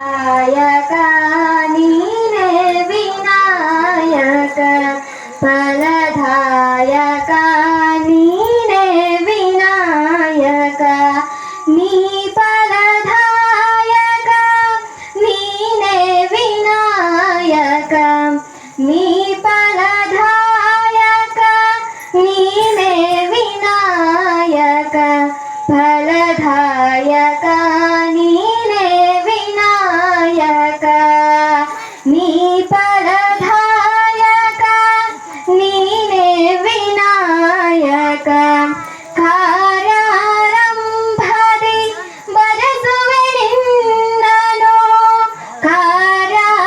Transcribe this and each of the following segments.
నాయక వినాయక ఫలదాయక నీనే వినాయక నీ ఫలదాయక నీనే వినాయక నీ ఫలదాయక నీనే వినాయక ఫలదాయక. परधायक, नीने विनायक। कार्यारम्भदि वरसुवे निन्दनो। कार्यारम्भदि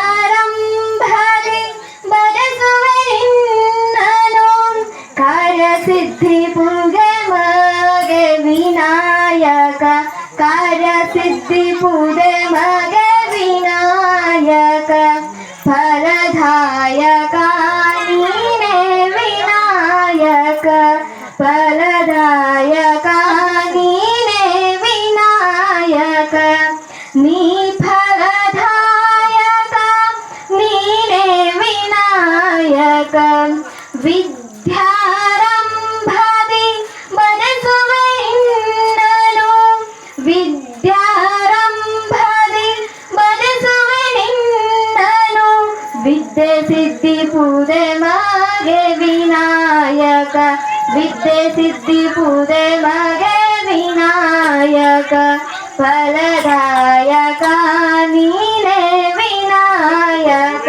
कार सिद्धि कार्यसिद्धि पुगे मगे विनायक। सिद्धि पुगे मगे ఫలదాయక నీనే వినాయక నీ ఫలదాయక నీనే వినాయక విద్యారంభది మనసువెన్నలు విద్యారంభది మనసువెన్నలు విద్య సిద్ధి పూజ మాగే వినాయక ವಿದ್ಯೆ ಸಿದ್ಧಿ ಪೂಜೆ ಮಗೆ ವಿನಾಯಕ ಫಲದಾಯಕ ನೀನೇ ವಿನಾಯಕ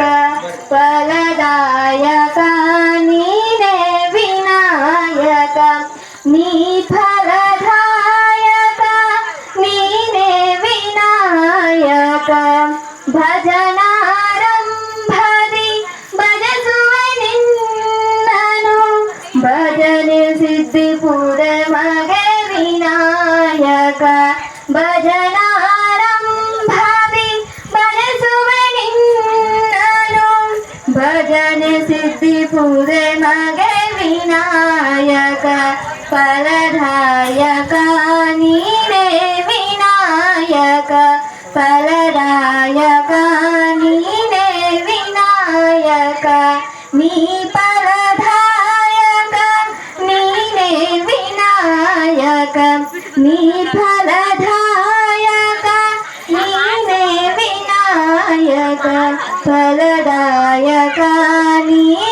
ಫಲದಾಯಕ ನೀನೇ ವಿನಾಯಕ ನೀ ಫಲದಾಯಕ ನೀನೇ ವಿನಾಯಕ ಭಜನಾರಂಭದಿ ಭಜನೆ ಸಿದ್ಧಿ ಪೂರೆ ಮಗೆ ವಿನಾಯಕ ಭಜನಾರಂಭದಿ ಭಜಸುವೆ ನಿನ್ನನು ಭಜನೆ ಸಿದ್ಧಿ ಪೂರೆ ಮಗೆ ವಿನಾಯಕ ಫಲದಾಯಕ ನೀನೇ ವಿನಾಯಕ ಫಲದಾಯಕ ನೀನೇ ವಿನಾಯಕ ನೀ दायक नी फलदायक नीने विनायक फलदायक नी